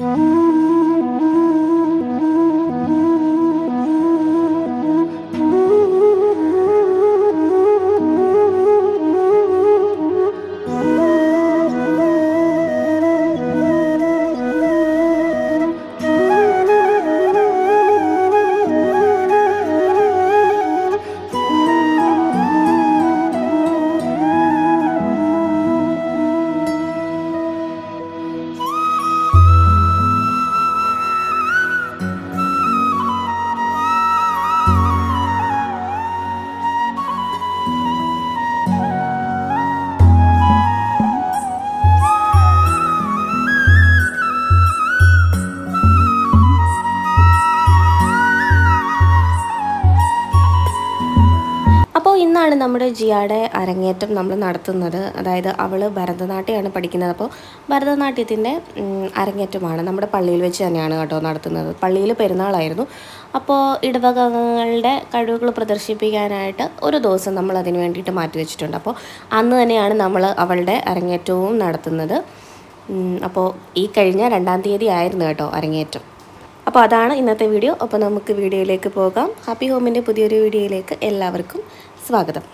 അപ്പോൾ നമ്മുടെ ജിയാടെ അരങ്ങേറ്റം നമ്മൾ നടത്തുന്നത്. അതായത് അവൾ ഭരതനാട്യമാണ് പഠിക്കുന്നത്. അപ്പോൾ ഭരതനാട്യത്തിന്റെ അരങ്ങേറ്റമാണ് നമ്മുടെ പള്ളിയിൽ വെച്ച് തന്നെയാണ് കേട്ടോ നടത്തുന്നത്. പള്ളിയിൽ പെരുന്നാളായിരുന്നു. അപ്പോൾ ഇടവകങ്ങളുടെ കഴിവുകൾ പ്രദർശിപ്പിക്കാനായിട്ട് ഒരു ദിവസം നമ്മൾ അതിന് വേണ്ടിയിട്ട് മാറ്റി വെച്ചിട്ടുണ്ട്. അപ്പോൾ അന്ന് തന്നെയാണ് നമ്മൾ അവളുടെ അരങ്ങേറ്റവും നടത്തുന്നത്. അപ്പോൾ ഈ കഴിഞ്ഞ രണ്ടാം തീയതി ആയിരുന്നു കേട്ടോ അരങ്ങേറ്റം. അപ്പോൾ അതാണ് ഇന്നത്തെ വീഡിയോ. അപ്പോൾ നമുക്ക് വീഡിയോയിലേക്ക് പോകാം. ഹാപ്പി ഹോമിന്റെ പുതിയൊരു വീഡിയോയിലേക്ക് എല്ലാവർക്കും സ്വാഗതം.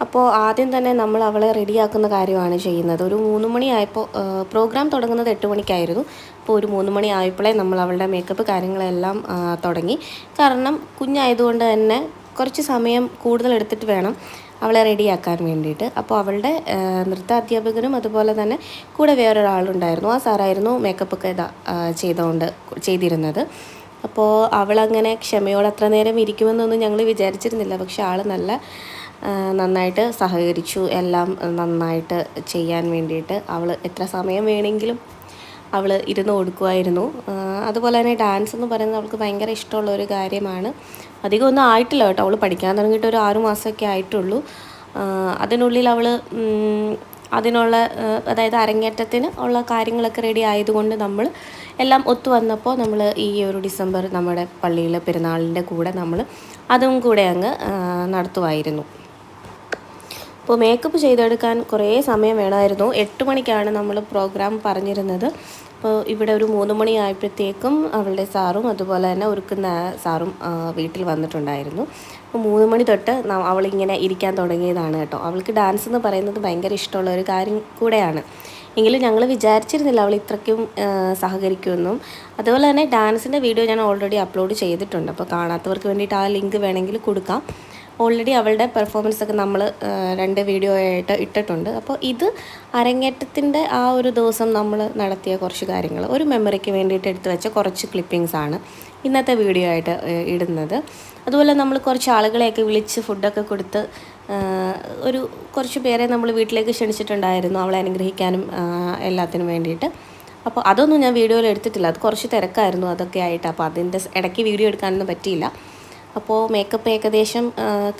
അപ്പോൾ ആദ്യം തന്നെ നമ്മൾ അവളെ റെഡിയാക്കുന്ന കാര്യമാണ് ചെയ്യുന്നത്. ഒരു മൂന്ന് മണിയായപ്പോൾ പ്രോഗ്രാം തുടങ്ങുന്നത് എട്ട് മണിക്കായിരുന്നു. അപ്പോൾ ഒരു മൂന്ന് മണി ആയപ്പോഴേ നമ്മൾ അവളുടെ മേക്കപ്പ് കാര്യങ്ങളെല്ലാം തുടങ്ങി. കാരണം കുഞ്ഞായതുകൊണ്ട് തന്നെ കുറച്ച് സമയം കൂടുതൽ എടുത്തിട്ട് വേണം അവളെ റെഡിയാക്കാൻ വേണ്ടിയിട്ട്. അപ്പോൾ അവളുടെ ആ, നൃത്ത അധ്യാപകനും അതുപോലെ തന്നെ കൂടെ വേറൊരാളുണ്ടായിരുന്നു. ആ സാറായിരുന്നു മേക്കപ്പ് ഒക്കെ ഇതാ ചെയ്തുകൊണ്ട് ചെയ്തിരുന്നത്. അപ്പോൾ അവളങ്ങനെ ക്ഷമയോടെ അത്ര നേരം ഇരിക്കുമെന്നൊന്നും ഞങ്ങൾ വിചാരിച്ചിരുന്നില്ല. പക്ഷെ ആൾ നല്ല നന്നായിട്ട് സഹകരിച്ചു. എല്ലാം നന്നായിട്ട് ചെയ്യാൻ വേണ്ടിയിട്ട് അവൾ എത്ര സമയം വേണമെങ്കിലും അവൾ ഇരുന്ന് കൊടുക്കുമായിരുന്നു. അതുപോലെ തന്നെ ഡാൻസ് എന്ന് പറയുന്നത് അവൾക്ക് ഭയങ്കര ഇഷ്ടമുള്ള ഒരു കാര്യമാണ്. അധികം ഒന്നും ആയിട്ടില്ല കേട്ടോ. അവൾ പഠിക്കാൻ തുടങ്ങിയിട്ട് ഒരു ആറു മാസമൊക്കെ ആയിട്ടുള്ളൂ. അതിനുള്ളിൽ അവൾ അതിനുള്ള അതായത് അരങ്ങേറ്റത്തിന് ഉള്ള കാര്യങ്ങളൊക്കെ റെഡി ആയതുകൊണ്ട് നമ്മൾ എല്ലാം ഒത്തു വന്നപ്പോൾ നമ്മൾ ഈ ഒരു ഡിസംബർ നമ്മുടെ പള്ളിയിലെ പെരുന്നാളിന്റെ കൂടെ നമ്മൾ അതും കൂടെ അങ്ങ് നടത്തുമായിരുന്നു. അപ്പോൾ മേക്കപ്പ് ചെയ്തെടുക്കാൻ കുറേ സമയം വേണമായിരുന്നു. എട്ട് മണിക്കാണ് നമ്മൾ പ്രോഗ്രാം പറഞ്ഞിരുന്നത്. അപ്പോൾ ഇവിടെ ഒരു മൂന്ന് മണി ആയപ്പോഴത്തേക്കും അവളുടെ സാറും അതുപോലെ തന്നെ ഒരുക്കുന്ന സാറും വീട്ടിൽ വന്നിട്ടുണ്ടായിരുന്നു. അപ്പോൾ മൂന്ന് മണി തൊട്ട് അവളിങ്ങനെ ഇരിക്കാൻ തുടങ്ങിയതാണ് കേട്ടോ. അവൾക്ക് ഡാൻസ് എന്ന് പറയുന്നത് ഭയങ്കര ഇഷ്ടമുള്ള ഒരു കാര്യം കൂടെയാണ്. എങ്കിലും ഞങ്ങൾ വിചാരിച്ചിരുന്നില്ല അവൾ ഇത്രയ്ക്കും സഹകരിക്കുമെന്നും. അതുപോലെ തന്നെ ഡാൻസിന്റെ വീഡിയോ ഞാൻ ഓൾറെഡി അപ്ലോഡ് ചെയ്തിട്ടുണ്ട്. അപ്പോൾ കാണാത്തവർക്ക് വേണ്ടിയിട്ട് ആ ലിങ്ക് വേണമെങ്കിൽ കൊടുക്കാം. ഓൾറെഡി അവളുടെ പെർഫോമൻസ് ഒക്കെ നമ്മൾ രണ്ട് വീഡിയോ ആയിട്ട് ഇട്ടിട്ടുണ്ട്. അപ്പോൾ ഇത് അരങ്ങേറ്റത്തിന്റെ ആ ഒരു ദിവസം നമ്മൾ നടത്തിയ കുറച്ച് കാര്യങ്ങൾ ഒരു മെമ്മറിക്ക് വേണ്ടിയിട്ട് എടുത്തു വെച്ച കുറച്ച് ക്ലിപ്പിങ്സ് ആണ് ഇന്നത്തെ വീഡിയോ ആയിട്ട് ഇടുന്നത്. അതുപോലെ നമ്മൾ കുറച്ച് ആളുകളെയൊക്കെ വിളിച്ച് ഫുഡൊക്കെ കൊടുത്ത് ഒരു കുറച്ച് പേരെ നമ്മൾ വീട്ടിലേക്ക് ക്ഷണിച്ചിട്ടുണ്ടായിരുന്നു. അവളെ അനുഗ്രഹിക്കാനും എല്ലാത്തിനും വേണ്ടിയിട്ട്. അപ്പോൾ അതൊന്നും ഞാൻ വീഡിയോയിൽ എടുത്തിട്ടില്ല. അത് കുറച്ച് തിരക്കായിരുന്നു അതൊക്കെ ആയിട്ട്. അപ്പോൾ അതിന്റെ ഇടയ്ക്ക് വീഡിയോ എടുക്കാനൊന്നും പറ്റിയില്ല. അപ്പോൾ മേക്കപ്പ് ഏകദേശം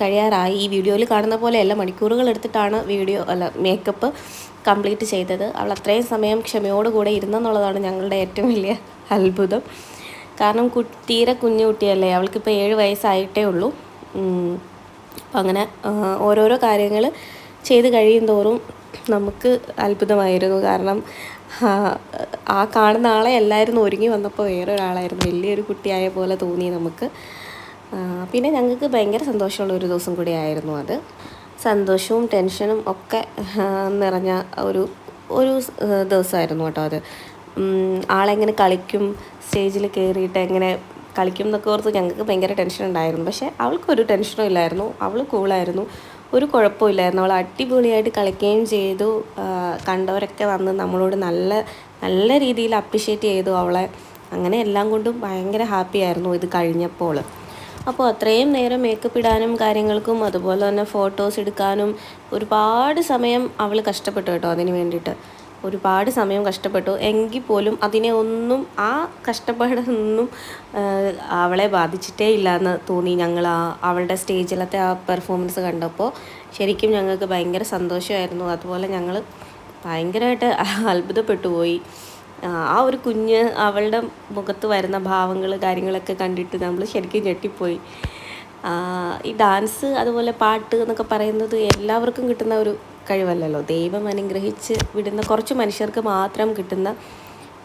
കഴിയാറായി. ഈ വീഡിയോയിൽ കാണുന്ന പോലെയല്ല മണിക്കൂറുകൾ എടുത്തിട്ടാണ് വീഡിയോ അല്ല മേക്കപ്പ് കംപ്ലീറ്റ് ചെയ്തത്. അവൾ അത്രയും സമയം ക്ഷമയോടുകൂടെ ഇരുന്നെന്നുള്ളതാണ് ഞങ്ങളുടെ ഏറ്റവും വലിയ അത്ഭുതം. കാരണം തീരെ കുഞ്ഞു കുട്ടിയല്ലേ അവൾക്കിപ്പോൾ ഏഴ് വയസ്സായിട്ടേ ഉള്ളൂ. അപ്പം അങ്ങനെ ഓരോരോ കാര്യങ്ങൾ ചെയ്ത് കഴിയും തോറും നമുക്ക് അത്ഭുതമായിരുന്നു. കാരണം ആ, കാണുന്ന ആളെ എല്ലാവരും ഒരുങ്ങി വന്നപ്പോൾ വേറൊരാളായിരുന്നു. വലിയൊരു കുട്ടിയായ പോലെ തോന്നി നമുക്ക്. പിന്നെ ഞങ്ങൾക്ക് ഭയങ്കര സന്തോഷമുള്ള ഒരു ദിവസം കൂടി ആയിരുന്നു അത്. സന്തോഷവും ടെൻഷനും ഒക്കെ നിറഞ്ഞ ഒരു ഒരു ദിവസമായിരുന്നു കേട്ടോ അത്. ആളെങ്ങനെ കളിക്കും സ്റ്റേജിൽ കയറിയിട്ട് എങ്ങനെ കളിക്കും എന്നൊക്കെ ഓർത്ത് ഞങ്ങൾക്ക് ഭയങ്കര ടെൻഷൻ ഉണ്ടായിരുന്നു. പക്ഷേ അവൾക്കൊരു ടെൻഷനും ഇല്ലായിരുന്നു. അവൾ കൂളായിരുന്നു ഒരു കുഴപ്പമില്ലായിരുന്നു അവൾ അടിപൊളിയായിട്ട് കളിക്കുകയും ചെയ്തു. കണ്ടവരൊക്കെ വന്ന് നമ്മളോട് നല്ല നല്ല രീതിയിൽ അപ്രിഷ്യേറ്റ് ചെയ്തു അവളെ. അങ്ങനെ എല്ലാം കൊണ്ടും ഭയങ്കര ഹാപ്പി ആയിരുന്നു ഇത് കഴിഞ്ഞപ്പോൾ. അപ്പോൾ അത്രയും നേരം മേക്കപ്പ് ഇടാനും കാര്യങ്ങൾക്കും അതുപോലെ തന്നെ ഫോട്ടോസ് എടുക്കാനും ഒരുപാട് സമയം അവൾ കഷ്ടപ്പെട്ടു കേട്ടോ അതിന് വേണ്ടിയിട്ട്. ഒരുപാട് സമയം കഷ്ടപ്പെട്ടു. എങ്കിൽ പോലും അതിനെ ഒന്നും ആ കഷ്ടപ്പാടൊന്നും അവളെ ബാധിച്ചിട്ടേ ഇല്ല എന്ന് തോന്നി ഞങ്ങൾ ആ അവളുടെ സ്റ്റേജിലത്തെ ആ പെർഫോമൻസ് കണ്ടപ്പോൾ. ശരിക്കും ഞങ്ങൾക്ക് ഭയങ്കര സന്തോഷമായിരുന്നു. അതുപോലെ ഞങ്ങൾ ഭയങ്കരമായിട്ട് അത്ഭുതപ്പെട്ടു പോയി. ആ ഒരു കുഞ്ഞ് അവളുടെ മുഖത്ത് വരുന്ന ഭാവങ്ങൾ കാര്യങ്ങളൊക്കെ കണ്ടിട്ട് നമ്മൾ ശരിക്കും ഞെട്ടിപ്പോയി. ഈ ഡാൻസ് അതുപോലെ പാട്ട് എന്നൊക്കെ പറയുന്നത് എല്ലാവർക്കും കിട്ടുന്ന ഒരു കഴിവല്ലല്ലോ. ദൈവം അനുഗ്രഹിച്ച് വിടുന്ന കുറച്ച് മനുഷ്യർക്ക് മാത്രം കിട്ടുന്ന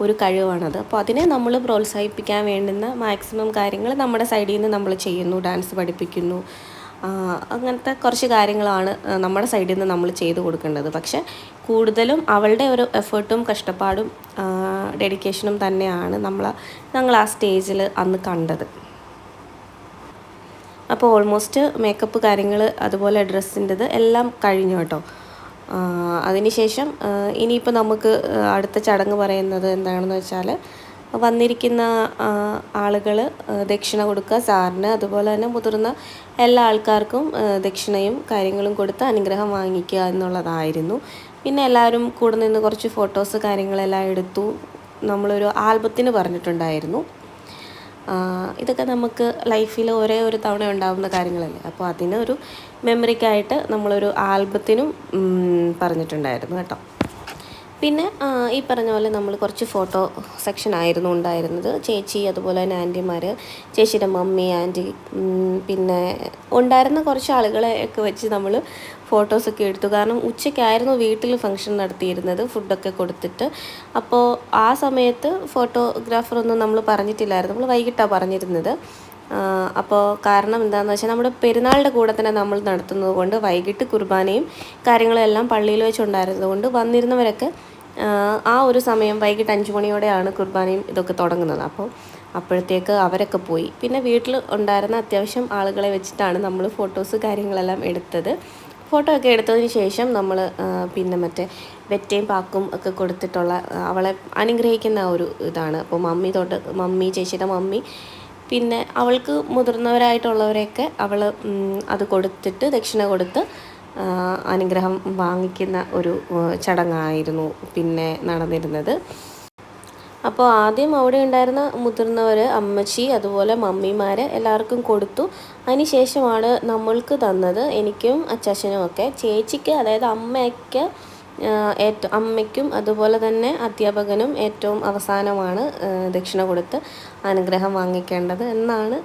ഒരു കഴിവാണത്. അപ്പോൾ അതിനെ നമ്മൾ പ്രോത്സാഹിപ്പിക്കാൻ വേണ്ടുന്ന മാക്സിമം കാര്യങ്ങൾ നമ്മുടെ സൈഡിൽ നിന്ന് നമ്മൾ ചെയ്യുന്നു. ഡാൻസ് പഠിപ്പിക്കുന്നു. അങ്ങനത്തെ കുറച്ച് കാര്യങ്ങളാണ് നമ്മുടെ സൈഡിൽ നിന്ന് നമ്മൾ ചെയ്തു കൊടുക്കേണ്ടത്. പക്ഷേ കൂടുതലും അവളുടെ ഒരു എഫേർട്ടും കഷ്ടപ്പാടും ഡെഡിക്കേഷനും തന്നെയാണ് നമ്മൾ ഞങ്ങൾ ആ സ്റ്റേജിൽ അന്ന് കണ്ടത്. അപ്പോൾ ഓൾമോസ്റ്റ് മേക്കപ്പ് കാര്യങ്ങൾ അതുപോലെ ഡ്രസ്സിന്റെത് എല്ലാം കഴിഞ്ഞു കേട്ടോ. അതിനുശേഷം ഇനിയിപ്പോൾ നമുക്ക് അടുത്ത ചടങ്ങ് പറയുന്നത് എന്താണെന്ന് വെച്ചാൽ വന്നിരിക്കുന്ന ആളുകൾ ദക്ഷിണ കൊടുക്കുക സാറിന് അതുപോലെ തന്നെ മുതിർന്ന എല്ലാ ആൾക്കാർക്കും ദക്ഷിണയും കാര്യങ്ങളും കൊടുത്ത് അനുഗ്രഹം വാങ്ങിക്കുക എന്നുള്ളതായിരുന്നു. പിന്നെ എല്ലാവരും കൂടെ നിന്ന് കുറച്ച് ഫോട്ടോസ് കാര്യങ്ങളെല്ലാം എടുത്തു നമ്മളൊരു ആൽബത്തിന് പറഞ്ഞിട്ടുണ്ടായിരുന്നു. ഇതൊക്കെ നമുക്ക് ലൈഫിൽ ഒരേ ഒരു തവണ ഉണ്ടാകുന്ന കാര്യങ്ങളല്ലേ? അപ്പോൾ അതിനൊരു മെമ്മറിക്കായിട്ട് നമ്മളൊരു ആൽബത്തിനും പറഞ്ഞിട്ടുണ്ടായിരുന്നു കേട്ടോ. പിന്നെ ഈ പറഞ്ഞ പോലെ നമ്മൾ കുറച്ച് ഫോട്ടോ സെക്ഷൻ ആയിരുന്നു ഉണ്ടായിരുന്നത്. ചേച്ചി അതുപോലെ തന്നെ ആന്റിമാർ ചേച്ചിയുടെ മമ്മി ആന്റി പിന്നെ ഉണ്ടായിരുന്ന കുറച്ച് ആളുകളെ ഒക്കെ വെച്ച് നമ്മൾ ഫോട്ടോസൊക്കെ എടുത്തു. കാരണം ഉച്ചയ്ക്കായിരുന്നു വീട്ടിൽ ഫംഗ്ഷൻ നടത്തിയിരുന്നത് ഫുഡൊക്കെ കൊടുത്തിട്ട്. അപ്പോൾ ആ സമയത്ത് ഫോട്ടോഗ്രാഫറൊന്നും നമ്മൾ പറഞ്ഞിട്ടില്ലായിരുന്നു. നമ്മൾ വൈകിട്ടാണ് പറഞ്ഞിരുന്നത്. അപ്പോൾ കാരണം എന്താണെന്ന് വെച്ചാൽ നമ്മുടെ പെരുന്നാളിന്റെ കൂടെ തന്നെ നമ്മൾ നടത്തുന്നത് കൊണ്ട് വൈകിട്ട് കുർബാനയും കാര്യങ്ങളെല്ലാം പള്ളിയിൽ വെച്ചുണ്ടായിരുന്നത് കൊണ്ട് വന്നിരുന്നവരൊക്കെ ആ ഒരു സമയം വൈകിട്ട് അഞ്ച് മണിയോടെയാണ് കുർബാനയും ഇതൊക്കെ തുടങ്ങുന്നത്. അപ്പോൾ അപ്പോഴത്തേക്ക് അവരൊക്കെ പോയി. പിന്നെ വീട്ടിൽ ഉണ്ടായിരുന്ന അത്യാവശ്യം ആളുകളെ വെച്ചിട്ടാണ് നമ്മൾ ഫോട്ടോസ് കാര്യങ്ങളെല്ലാം എടുത്തത്. ഫോട്ടോ ഒക്കെ എടുത്തതിന് ശേഷം നമ്മൾ പിന്നെ മറ്റേ വെറ്റയും പാക്കും ഒക്കെ കൊടുത്തിട്ടുള്ള അവളെ അനുഗ്രഹിക്കുന്ന ഒരു ഇതാണ്. അപ്പോൾ മമ്മി തൊട്ട് മമ്മി ചേച്ചിയുടെ മമ്മി പിന്നെ അവൾക്ക് മുതിർന്നവരായിട്ടുള്ളവരെയൊക്കെ അവൾ അത് കൊടുത്തിട്ട് ദക്ഷിണ കൊടുത്ത് അനുഗ്രഹം വാങ്ങിക്കുന്ന ഒരു ചടങ്ങായിരുന്നു പിന്നെ നടന്നിരുന്നത്. അപ്പോൾ ആദ്യം അവിടെ ഉണ്ടായിരുന്ന മുതിർന്നവർ അമ്മച്ചി അതുപോലെ മമ്മിമാർ എല്ലാവർക്കും കൊടുത്തു. അതിന് ശേഷമാണ് നമ്മൾക്ക് തന്നത് എനിക്കും അച്ചാച്ചനും ഒക്കെ. ചേച്ചിക്ക് അതായത് അമ്മയ്ക്ക് ഏറ്റവും അമ്മയ്ക്കും അതുപോലെ തന്നെ അധ്യാപകനും ഏറ്റവും അവസാനമാണ് ദക്ഷിണ കൊടുത്ത് അനുഗ്രഹം വാങ്ങിക്കേണ്ടത് എന്നാണ്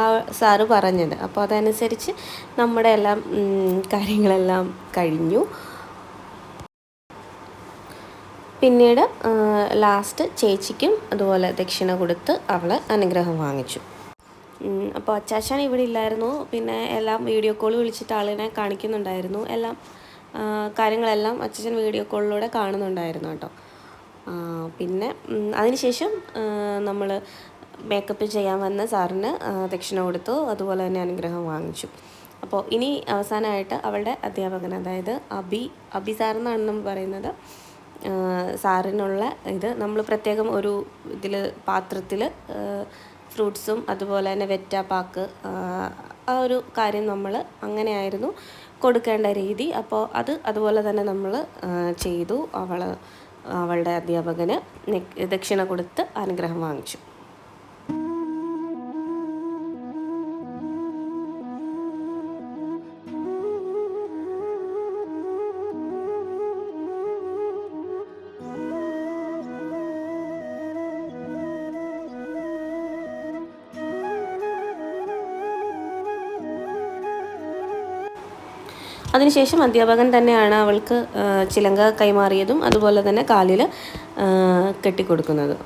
ആ സാറ് പറഞ്ഞത്. അപ്പോൾ അതനുസരിച്ച് നമ്മുടെ എല്ലാം കാര്യങ്ങളെല്ലാം കഴിഞ്ഞു. പിന്നീട് ലാസ്റ്റ് ചേച്ചിക്കും അതുപോലെ ദക്ഷിണ കൊടുത്ത് അവൾ അനുഗ്രഹം വാങ്ങിച്ചു. അപ്പോൾ അച്ചാച്ചാൻ ഇവിടെ ഇല്ലായിരുന്നു. പിന്നെ എല്ലാം വീഡിയോ കോൾ വിളിച്ചിട്ട് ആളിനെ കാണിക്കുന്നുണ്ടായിരുന്നു. എല്ലാം കാര്യങ്ങളെല്ലാം അച്ചാച്ചൻ വീഡിയോ കോളിലൂടെ കാണുന്നുണ്ടായിരുന്നു കേട്ടോ. പിന്നെ അതിനുശേഷം നമ്മൾ മേക്കപ്പ് ചെയ്യാൻ വന്ന സാറിന് ദക്ഷിണ കൊടുത്തു. അതുപോലെ തന്നെ അനുഗ്രഹം വാങ്ങിച്ചു. അപ്പോൾ ഇനി അവസാനമായിട്ട് അവളുടെ അധ്യാപകൻ അതായത് അബി അബി സാർ എന്നാണ് നമ്മൾ പറയുന്നത്. സാറിനുള്ള ഇത്. നമ്മൾ പ്രത്യേകം ഒരു ഇതിൽ പാത്രത്തിൽ ഫ്രൂട്ട്സും അതുപോലെ തന്നെ വെറ്റ പാക്ക് ആ, ഒരു കാര്യം നമ്മൾ അങ്ങനെയായിരുന്നു കൊടുക്കേണ്ട രീതി. അപ്പോൾ അത് അതുപോലെ തന്നെ നമ്മൾ ചെയ്തു. അവൾ അവളുടെ അധ്യാപകന് ദക്ഷിണ കൊടുത്ത് അനുഗ്രഹം വാങ്ങിച്ചു. അതിനുശേഷം അധ്യാപകൻ തന്നെയാണ് അവൾക്ക് ചിലങ്ക കൈമാറിയതും അതുപോലെ തന്നെ കാലിൽ കെട്ടിക്കൊടുക്കുന്നതും.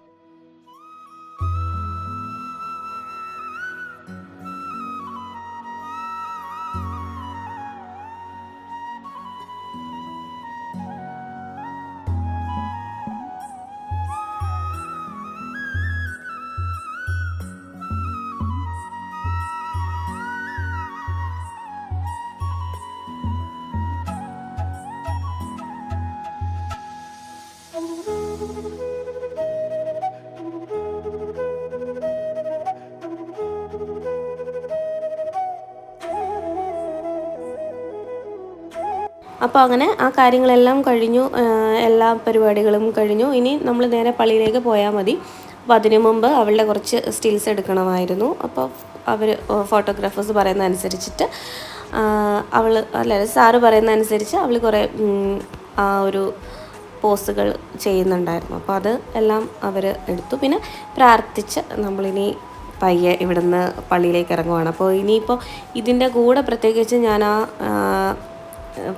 അപ്പോൾ അങ്ങനെ ആ കാര്യങ്ങളെല്ലാം കഴിഞ്ഞു എല്ലാ പരിപാടികളും കഴിഞ്ഞു. ഇനി നമ്മൾ നേരെ പള്ളിയിലേക്ക് പോയാൽ മതി. അപ്പോൾ അതിനു മുമ്പ് അവളുടെ കുറച്ച് സ്റ്റിൽസ് എടുക്കണമായിരുന്നു. അപ്പോൾ അവർ ഫോട്ടോഗ്രാഫേഴ്സ് പറയുന്ന അനുസരിച്ചിട്ട് അവൾ അല്ല സാറ് പറയുന്ന അനുസരിച്ച് അവൾ കുറേ ആ ഒരു പോസുകൾ ചെയ്യുന്നുണ്ടായിരുന്നു. അപ്പോൾ അത് എല്ലാം അവർ എടുത്തു. പിന്നെ പ്രാർത്ഥിച്ച് നമ്മളിനി പയ്യെ ഇവിടുന്ന് പള്ളിയിലേക്ക് ഇറങ്ങുവാണ്. അപ്പോൾ ഇനിയിപ്പോൾ ഇതിന്റെ കൂടെ പ്രത്യേകിച്ച് ഞാൻ ആ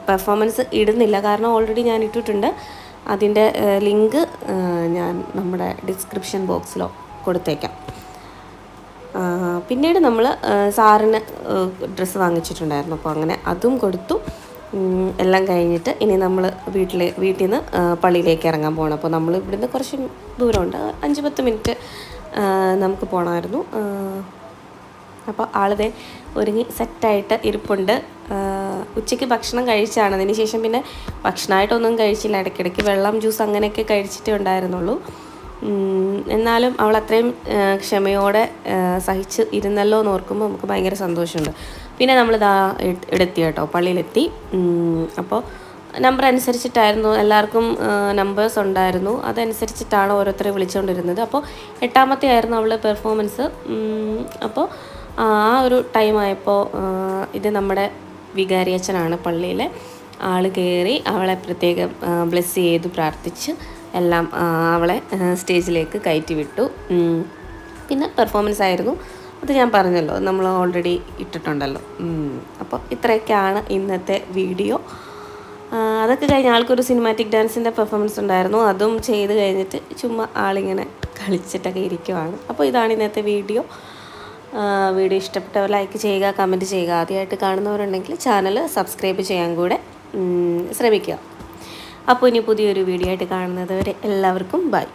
പെർഫോമൻസ് ഇടുന്നില്ല. കാരണം ഓൾറെഡി ഞാൻ ഇട്ടിട്ടുണ്ട്. അതിന്റെ ലിങ്ക് ഞാൻ നമ്മുടെ ഡിസ്ക്രിപ്ഷൻ ബോക്സിലോ കൊടുത്തേക്കാം. പിന്നീട് നമ്മൾ സാറിന് ഡ്രസ്സ് വാങ്ങിച്ചിട്ടുണ്ടായിരുന്നു. അപ്പോൾ അങ്ങനെ അതും കൊടുത്തു. എല്ലാം കഴിഞ്ഞിട്ട് ഇനി നമ്മൾ വീട്ടിൽ വീട്ടിൽ നിന്ന് പള്ളിയിലേക്ക് ഇറങ്ങാൻ പോകണം അപ്പോൾ നമ്മൾ ഇവിടുന്ന് കുറച്ച് ദൂരമുണ്ട്. അഞ്ച് പത്ത് മിനിറ്റ് നമുക്ക് പോകണമായിരുന്നു അപ്പോൾ ആളിതെ ഒരുങ്ങി സെറ്റായിട്ട് ഇരിപ്പുണ്ട്. ഉച്ചയ്ക്ക് ഭക്ഷണം കഴിച്ചാണ്. അതിന് ശേഷം പിന്നെ ഭക്ഷണമായിട്ടൊന്നും കഴിച്ചില്ല. ഇടയ്ക്കിടയ്ക്ക് വെള്ളം ജ്യൂസ് അങ്ങനെയൊക്കെ കഴിച്ചിട്ടേ ഉണ്ടായിരുന്നുള്ളൂ. എന്നാലും അവൾ അത്രയും ക്ഷമയോടെ സഹിച്ച് ഇരുന്നല്ലോ എന്ന് ഓർക്കുമ്പോൾ നമുക്ക് ഭയങ്കര സന്തോഷമുണ്ട്. പിന്നെ നമ്മൾ ഇതാ എടുത്തി കേട്ടോ പള്ളിയിലെത്തി. അപ്പോൾ നമ്പർ അനുസരിച്ചിട്ടായിരുന്നു. എല്ലാവർക്കും നമ്പേഴ്സ് ഉണ്ടായിരുന്നു. അതനുസരിച്ചിട്ടാണ് ഓരോരുത്തരെ വിളിച്ചുകൊണ്ടിരുന്നത്. അപ്പോൾ എട്ടാമത്തെ ആയിരുന്നു അവളുടെ പെർഫോമൻസ് അപ്പോൾ ആ ഒരു ടൈമായപ്പോൾ ഇത് നമ്മുടെ വികാരിയച്ഛനാണ് പള്ളിയിലെ ആൾ കയറി അവളെ പ്രത്യേകം ബ്ലെസ് ചെയ്ത് പ്രാർത്ഥിച്ച് എല്ലാം അവളെ സ്റ്റേജിലേക്ക് കയറ്റി വിട്ടു. പിന്നെ പെർഫോമൻസ് ആയിരുന്നു. അത് ഞാൻ പറഞ്ഞല്ലോ നമ്മൾ ഓൾറെഡി ഇട്ടിട്ടുണ്ടല്ലോ. അപ്പോൾ ഇത്രയൊക്കെയാണ് ഇന്നത്തെ വീഡിയോ അതൊക്കെ കഴിഞ്ഞ് ആൾക്കൊരു സിനിമാറ്റിക് ഡാൻസിന്റെ പെർഫോമൻസ് ഉണ്ടായിരുന്നു. അതും ചെയ്ത് കഴിഞ്ഞിട്ട് ചുമ്മാ ആളിങ്ങനെ കളിച്ചിട്ടൊക്കെ ഇരിക്കുവാണ്. അപ്പോൾ ഇതാണ് ഇന്നത്തെ വീഡിയോ വീഡിയോ ഇഷ്ടപ്പെട്ടവർ ലൈക്ക് ചെയ്യുക കമന്റ് ചെയ്യുക. ആദ്യമായിട്ട് കാണുന്നവരുണ്ടെങ്കിൽ ചാനൽ സബ്സ്ക്രൈബ് ചെയ്യാൻ കൂടെ ശ്രമിക്കുക. അപ്പോൾ ഇനി പുതിയൊരു വീഡിയോ ആയിട്ട് കാണുന്നത് വരെ എല്ലാവർക്കും ബൈ